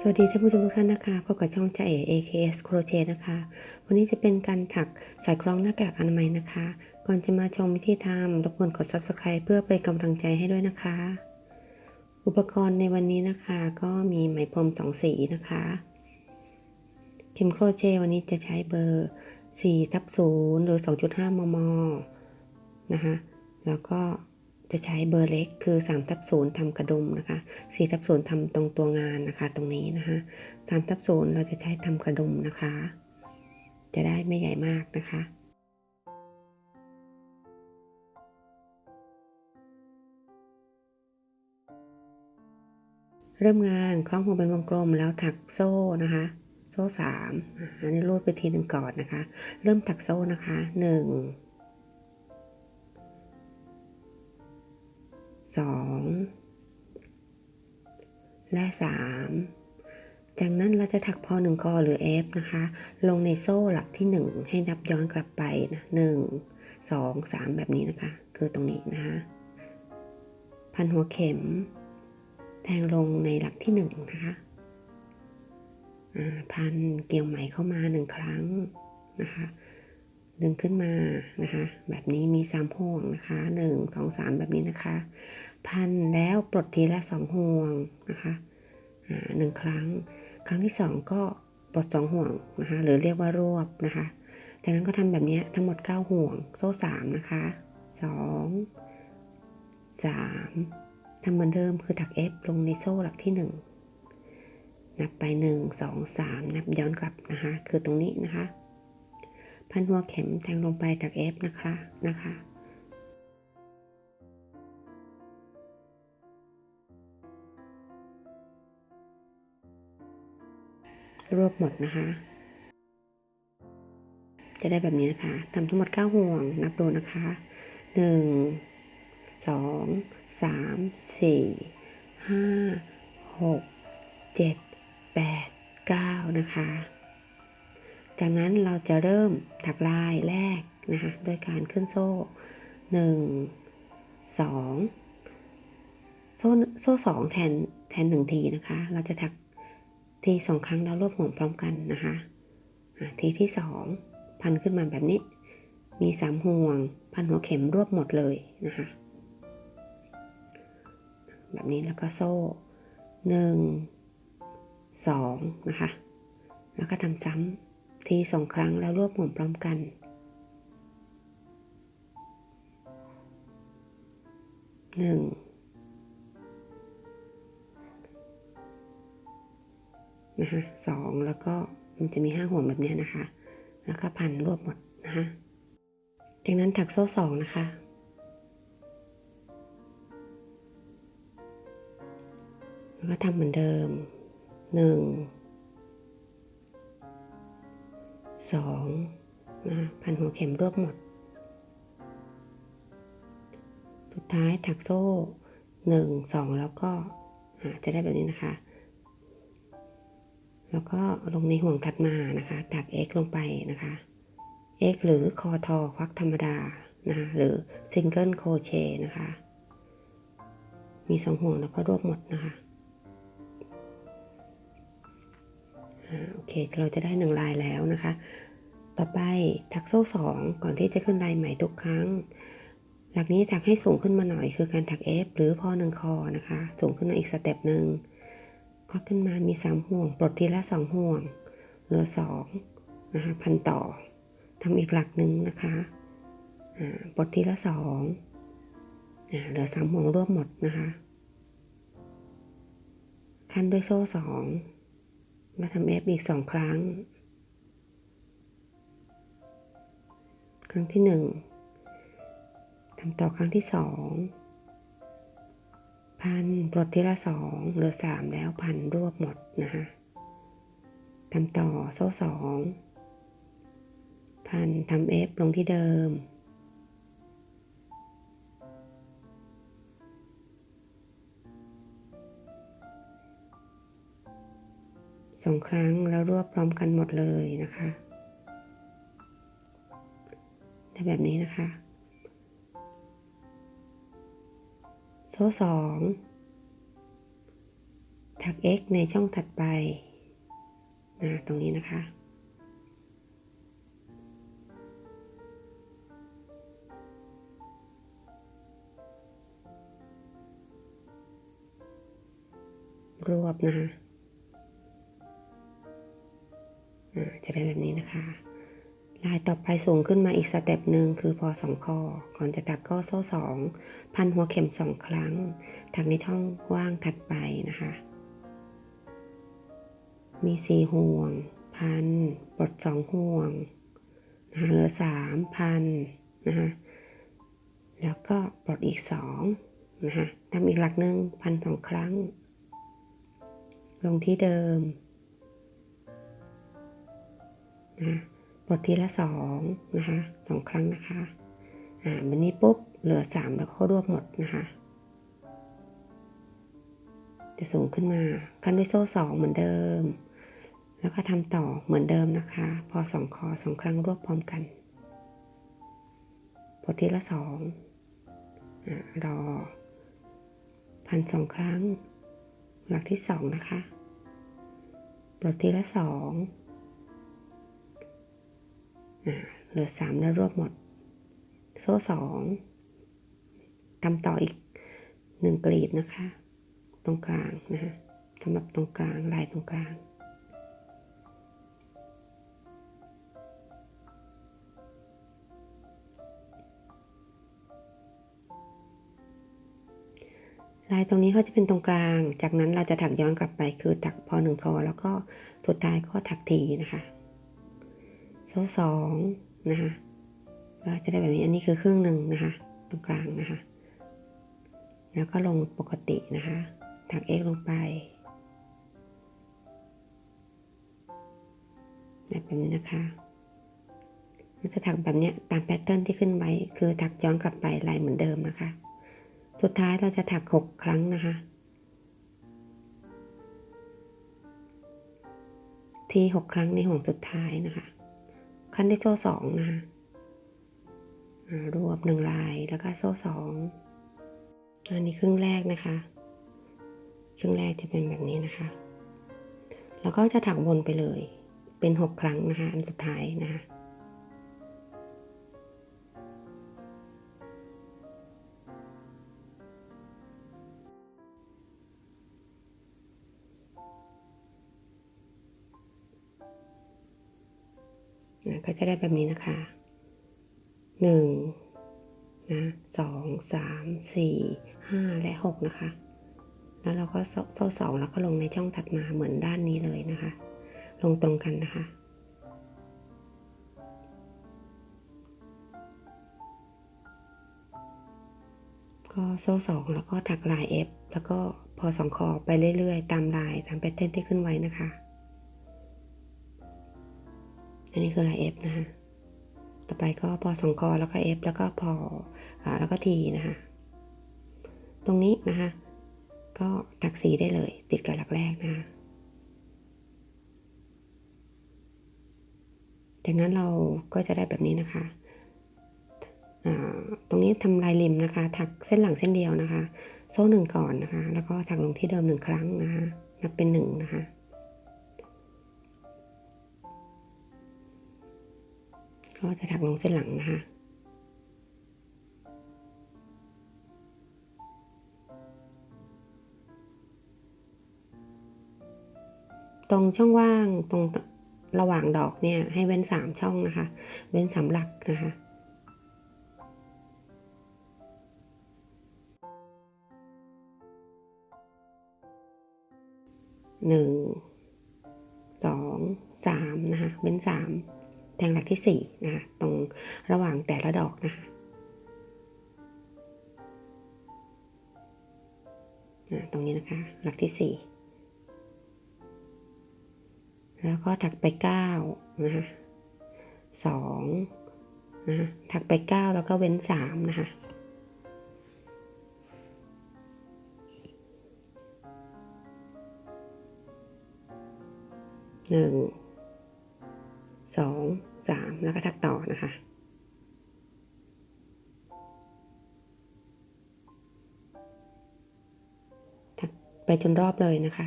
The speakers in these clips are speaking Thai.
สวัสดีท่านผู้ชมทุกท่านนะคะพบกับช่องจ่าเอ AKS Crochet นะคะ วันนี้จะเป็นการถักสายคล้องหน้ากากอนามัยนะคะ ก่อนจะมาชมวิธีทำรบกวนกด Subscribe เพื่อเป็นกำลังใจให้ด้วยนะคะ อุปกรณ์ในวันนี้นะคะ ก็มีไหมพรมสองสีนะคะ เข็มโครเชต์วันนี้จะใช้เบอร์4ทับ0หรือ 2.5 มม นะคะ แล้วก็ จะใช้เบอร์เล็กคือ3ทับ0ทำกระดุมนะคะ4ทับ0ทำตรงตัวงานนะคะ ตรงนี้นะคะ3ทับ0เราจะใช้ทำกระดุมนะคะ จะได้ไม่ใหญ่มากนะคะเริ่มงานคล้องหัวเป็นวงกลมแล้วถักโซ่นะคะ โซ่สามอันนี้รูดไปทีหนึ่งก่อนนะคะ เริ่มถักโซ่นะคะหนึ่ง สองและสามจากนั้นเราจะถักพอหนึ่งคอหรือ F นะคะ ลงในโซ่หลักที่หนึ่งให้นับย้อนกลับไปนะหนึ่งสองสามแบบนี้นะคะ คือตรงนี้นะคะ พันหัวเข็ม แทงลงในหลักที่หนึ่งนะคะพันเกี่ยวไหมเข้ามาหนึ่งครั้งนะคะดึงขึ้นมานะคะ แบบนี้มีสามห่วงนะคะหนึ่งสองสามแบบนี้นะคะ พันแล้วปลดทีละสองห่วงนะคะหนึ่งครั้ง ครั้งที่สองก็ปลดสองห่วงนะคะหรือเรียกว่ารวบนะคะ จากนั้นก็ทำแบบนี้ทั้งหมดเก้าห่วง โซ่สามนะคะสองสามทำเหมือนเดิมคือถัก F ลงในโซ่หลักที่ 1 นับไป 1 2 3 นับย้อนกลับนะคะ คือตรงนี้นะคะ พันหัวเข็มแทงลงไปถัก F นะคะนะคะ รวบหมดนะคะ จะได้แบบนี้นะคะทำทั้งหมด 9 ห่วง นับดูนะคะ 1 2สามสี่ห้าหกเจ็ดแปดเก้านะคะ จากนั้นเราจะเริ่มถักลายแรกนะคะด้วยการขึ้นโซ่หนึ่งสองโซ่โซ่สองแทนแทนหนึ่งทีนะคะ เราจะถัก ทีสองครั้งแล้วรวบห่วงพร้อมกันนะคะทีที่สองพันขึ้นมาแบบนี้ มีสามห่วง พันหัวเข็มรวบหมดเลยนะคะ แบบนี้แล้วก็โซ่หนึ่งสองนะคะ แล้วก็ทำซ้ำทีสองครั้งแล้วรวบหมุนพร้อมกันหนึ่ง นะคะสองแล้วก็มันจะมีห้าห่วงแบบนี้นะคะ แล้วก็พันรวบหมดนะคะจากนั้นถักโซ่สองนะคะแล้วก็ทำเหมือนเดิมหนึ่งสองนะพันหัวเข็มรวบหมด สุดท้ายถักโซ่หนึ่งสองแล้วก็จะได้แบบนี้นะคะ แล้วก็ลงในห่วงถัดมานะคะถัก x ลงไปนะคะ x หรือคอทอควักธรรมดานะคะหรือซิงเกิลโคเชนะคะ มีสองห่วงแล้วก็รวบหมดนะคะโอเค เราจะได้หนึ่งลายแล้วนะคะ ต่อไปถักโซ่สองก่อนที่จะขึ้นลายใหม่ทุกครั้ง หลักนี้ถักให้สูงขึ้นมาหน่อยคือการถัก F หรือพอหนึ่งคอนะคะ สูงขึ้นมาอีกสเต็ปหนึ่ง ก็ขึ้นมามีสามห่วง ปลดทีละสองห่วง เหลือสองนะคะพันต่อทำอีกหลักหนึ่งนะคะปลดทีละสองเหลือสามห่วงรวบหมดนะคะ ขั้นด้วยโซ่สองมาทำเอฟอีกสองครั้ง ครั้งที่หนึ่งทำต่อครั้งที่สอง พันปลดทีละสองเหลือสามแล้วพันรวบหมดนะคะทำต่อโซ่สองพันทำเอฟลงที่เดิม สองครั้งแล้วรวบพร้อมกันหมดเลยนะคะ ได้แบบนี้นะคะ โซ่สองถัก x ในช่องถัดไปนะตรงนี้นะคะ รวบนะคะอ่าจะได้แบบนี้นะคะ ลายต่อไปสูงขึ้นมาอีกสเต็ปหนึ่งคือพอสองคอก่อนจะถักก็โซ่สองพันหัวเข็มสองครั้ง ถักในช่องว่างถัดไปนะคะ มีสี่ห่วง พันปลดสองห่วงนะคะเหลือสามพันนะคะแล้วก็ปลดอีกสองนะคะทำอีกหลักหนึ่งพันสองครั้ง ลงที่เดิมนะ ปลดทีละสองนะคะสองครั้งนะคะ อ่าวันนี้ปุ๊บเหลือสามแล้วก็รวบหมดนะคะ จะสูงขึ้นมากันด้วยโซ่สองเหมือนเดิม แล้วก็ทำต่อเหมือนเดิมนะคะ พอสองคอสองครั้งรวบพร้อมกันปลดทีละสองอ่ารอพันสองครั้ง หลักที่สองนะคะปลดทีละสอง เหลือสามแล้วรวบหมด โซ่สองทำต่ออีกหนึ่งกลีบนะคะ ตรงกลางนะคะสำหรับตรงกลางลายตรงกลางลายตรงนี้เขาจะเป็นตรงกลาง จากนั้นเราจะถักย้อนกลับไปคือถักพอหนึ่งคอแล้วก็สุดท้ายก็ถักทีนะคะ โซ่สองนะคะก็จะได้แบบนี้อันนี้คือครึ่งหนึ่งนะคะตรงกลางนะคะ แล้วก็ลงปกตินะคะถัก x ลงไปแบบนี้นะคะเราจะถักแบบเนี้ยตามแพทเทิร์นที่ขึ้นไว้ คือถักย้อนกลับไปลายเหมือนเดิมนะคะ สุดท้ายเราจะถัก 6 ครั้งนะคะ ที่ 6 ครั้งในห่วงสุดท้ายนะคะ ขั้นที่โซ่สองนะคะรวบหนึ่งลายแล้วก็โซ่สองอันนี้ครึ่งแรกนะคะ ครึ่งแรกจะเป็นแบบนี้นะคะ แล้วก็จะถักวนไปเลยเป็น 6 ครั้งนะคะ อันสุดท้ายนะคะ ก็จะได้แบบนี้นะคะหนึ่งนะสองสามสี่ห้าและหกนะคะ แล้วเราก็โซ่สองแล้วก็ลงในช่องถัดมาเหมือนด้านนี้เลยนะคะ ลงตรงกันนะคะก็โซ่สองแล้วก็ถักลาย F แล้วก็พอสองคอไปเรื่อยๆ ตามลายตามแพทเทิร์นที่ขึ้นไว้นะคะ อันนี้คือลาย F นะคะ ต่อไปก็พอสองคอแล้วก็ F แล้วก็พออแล้วก็ทีนะคะ ตรงนี้นะคะ ก็ถักสีได้เลย ติดกับหลักแรกนะคะจากนั้นเราก็จะได้แบบนี้นะคะ ตรงนี้ทำลายริมนะคะ ถักเส้นหลังเส้นเดียวนะคะ โซ่หนึ่งก่อนนะคะ แล้วก็ถักลงที่เดิมหนึ่งครั้งนะคะ นับเป็นหนึ่งนะคะ ก็จะถักลงเส้นหลังนะคะตรงช่องว่างตรงระหว่างดอกเนี่ยให้เว้นสามช่องนะคะ เว้นสามหลักนะคะ หนึ่ง สอง สามนะคะ เว้นสาม แทงหลักที่สี่นะคะตรงระหว่างแต่ละดอกนะคะตรงนี้นะคะ หลักที่สี่แล้วก็ถักไปเก้านะคะสองนะคะถักไปเก้าแล้วก็เว้นสามนะคะหนึ่งสอง สามแล้วก็ถักต่อนะคะถักไปจนรอบเลยนะคะ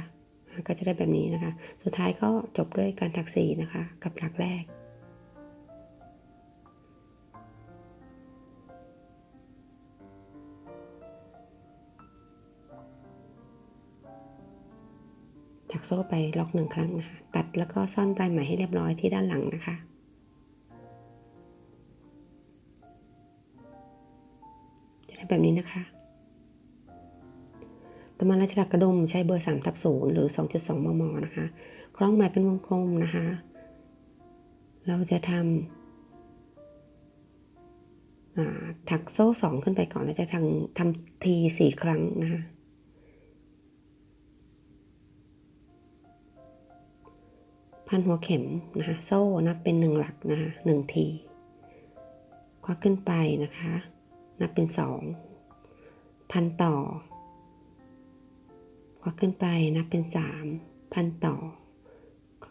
ก็จะได้แบบนี้นะคะ สุดท้ายก็จบด้วยการถักสีนะคะ กับหลักแรกถักโซ่ไปล็อกหนึ่งครั้งนะคะ ตัดแล้วก็ซ่อนปลายไหมให้เรียบร้อยที่ด้านหลังนะคะ แบบนี้นะคะต่อมาเราจะถักกระดุมใช้เบอร์3ทับ0หรือ 2.2 มม นะคะ คล้องไหมเป็นวงกลมนะคะ เราจะทำถักโซ่สองขึ้นไปก่อน แล้วจะทำทำทีสี่ครั้งนะคะ พันหัวเข็มนะคะ โซ่นับเป็นหนึ่งหลักนะคะหนึ่งที ควักขึ้นไปนะคะ นับเป็นสองพันต่อควักขึ้นไปนับเป็นสามพันต่อ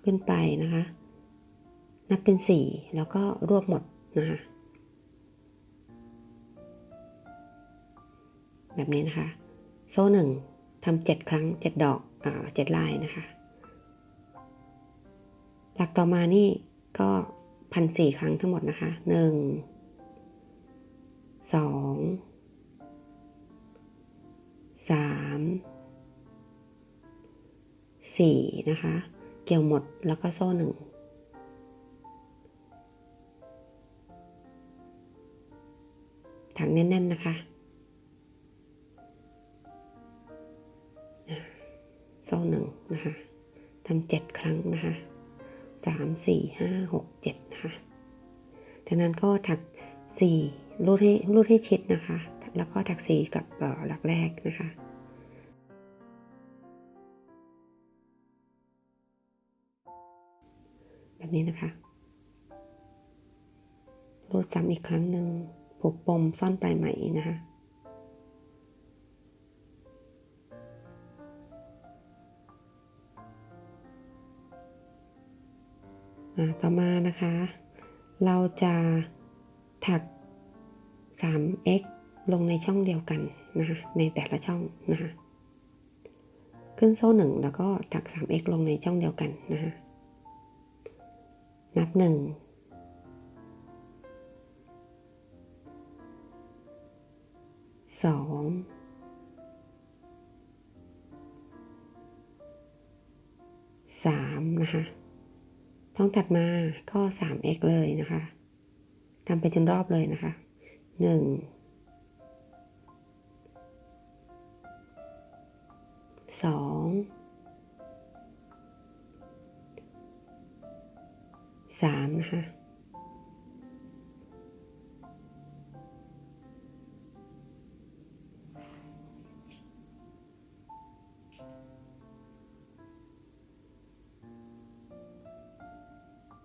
ขึ้นไปนะคะ นับเป็นสี่แล้วก็รวบหมดนะคะแบบนี้นะคะ โซ่หนึ่งทำเจ็ดครั้งเจ็ดดอกอ่าเจ็ดลายนะคะหลักต่อมานี่ก็พันสี่ครั้งทั้งหมดนะคะหนึ่ง สองสามสี่นะคะ เกี่ยวหมดแล้วก็โซ่หนึ่งถักแน่น ๆ นะคะอะโซ่หนึ่งนะคะทำเจ็ดครั้งนะคะสามสี่ห้าหกเจ็ดนะคะจากนั้นก็ถักสี่ รูดให้รูดให้ชิดนะคะ แล้วก็ถักสีกับหลักแรกนะคะแบบนี้นะคะรูดซ้ำอีกครั้งหนึ่งผูกปมซ่อนปลายไหมนะคะอ่าต่อมานะคะ เราจะถัก 3x ลงในช่องเดียวกันนะคะในแต่ละช่องนะคะขึ้นโซ่หนึ่งแล้วก็ถัก 3x ลงในช่องเดียวกันนะคะนับหนึ่งสองสามนะคะช่องถัดมาก็ 3x เลยนะคะทำไปจนรอบเลยนะคะ 1 2 3นะคะ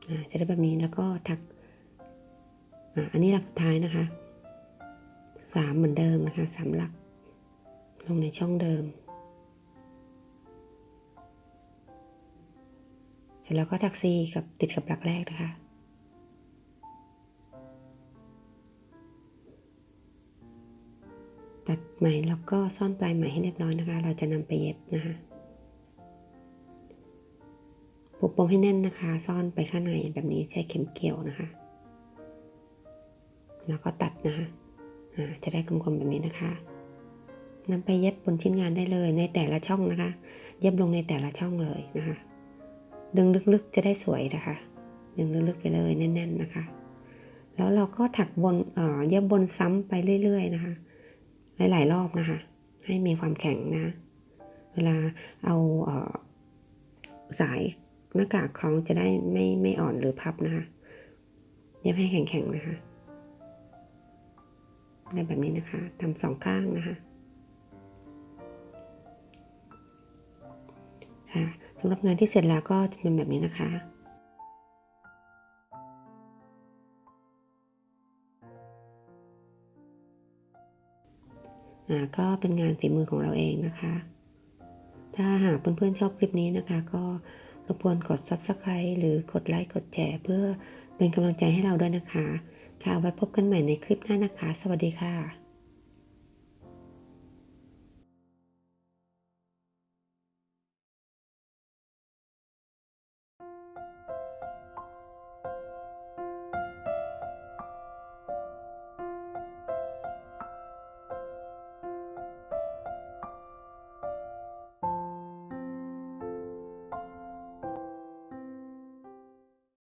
อ่าจะได้แบบนี้แล้วก็ถักอ่าอันนี้หลักสุดท้ายนะคะ สามเหมือนเดิมนะคะสามหลัก ลงในช่องเดิม เสร็จแล้วก็ถักซีกับติดกับหลักแรกนะคะตัดไหมแล้วก็ซ่อนปลายไหมให้เรียบร้อยนะคะ เราจะนำไปเย็บนะคะผูกปมให้แน่นนะคะ ซ่อนไปข้างในแบบนี้ใช้เข็มเกี่ยวนะคะ แล้วก็ตัดนะคะ จะได้กลมๆแบบนี้นะคะนำไปเย็บบนชิ้นงานได้เลยในแต่ละช่องนะคะ เย็บลงในแต่ละช่องเลยนะคะ ดึงลึกๆจะได้สวยนะคะ ดึงลึกๆไปเลยแน่น ๆนะคะ แล้วเราก็ถักบนเอ่อเย็บบนซ้ำไปเรื่อย ๆ นะคะ หลายๆรอบนะคะ ให้มีความแข็งนะ เวลาเอาเอ่อสายหน้ากากคล้องจะได้ไม่ไม่อ่อนหรือพับนะคะ เย็บให้แข็งๆนะคะ ได้แบบนี้นะคะทำสองข้างนะคะค่ะสำหรับงานที่เสร็จแล้วก็จะเป็นแบบนี้นะคะก็เป็นงานฝีมือของเราเองนะคะ ถ้าหากเพื่อนๆชอบคลิปนี้นะคะ ก็รบกวนกด subscribe หรือกดไลค์กดแชร์เพื่อเป็นกำลังใจให้เราด้วยนะคะ ค่ะไว้พบกันใหม่ในคลิปหน้านะคะ สวัสดีค่ะ